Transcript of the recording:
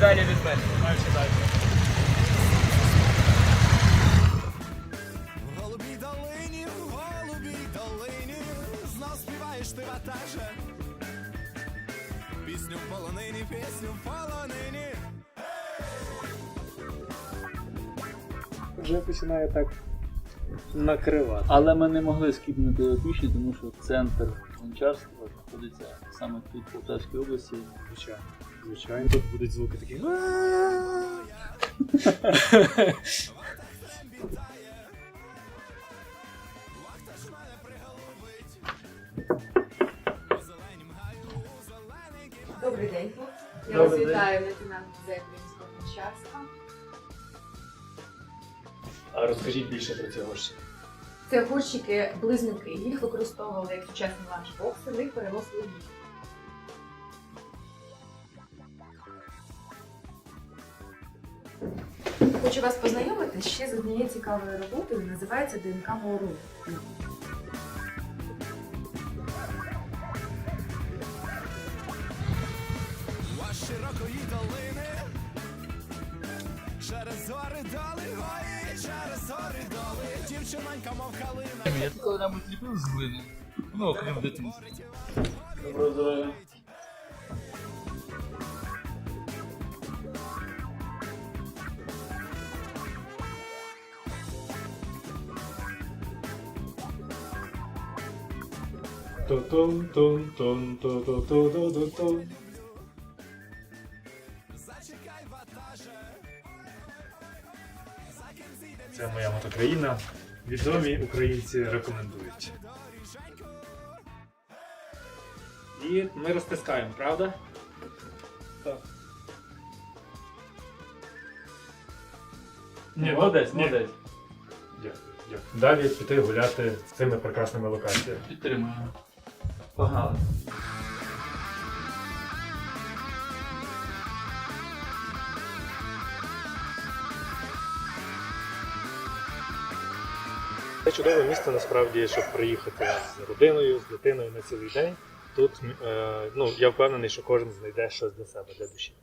далі від мене. Майже далі. В голубій долині, в голубій долині, знов співаєш ти ватаже. Пісню в полонині, пісню в полонині. Вже починає так накривати. Але ми не могли скіпнути опішні, тому що центр гончарства знаходиться саме тут, в Полтавській області. Звичайно. Звичайно, тут будуть звуки такі. Добрий день, хлопці. Я вас вітаю лейтенант музею українського гончарства. А розкажіть більше про ці гроші. Це горщики близнюки. Їх використовували як сучасні ланчбокси, в них переносили їх. Хочу вас познайомити ще з однією цікавою роботою, називається ДНК Моуру. Ваш широкої долини. Через гори доли, ой, через гори доли. Дівчинонька, мов калина. Я коли-небудь ліпив з глини. Ну, окрім дитинства. Доброго здоров'я. Тун тун тун Це моя мотокраїна. Відомі українці рекомендують. І ми розтискаємо, правда? Так. Ні, молодець, ні. молодець. Дякую, дякую. Далі піти гуляти з цими прекрасними локаціями. Підтримуємо. Погнали. Це чудове місце насправді, щоб приїхати з родиною, з дитиною на цілий день. Тут е, ну, я впевнений, що кожен знайде щось для себе, для душі.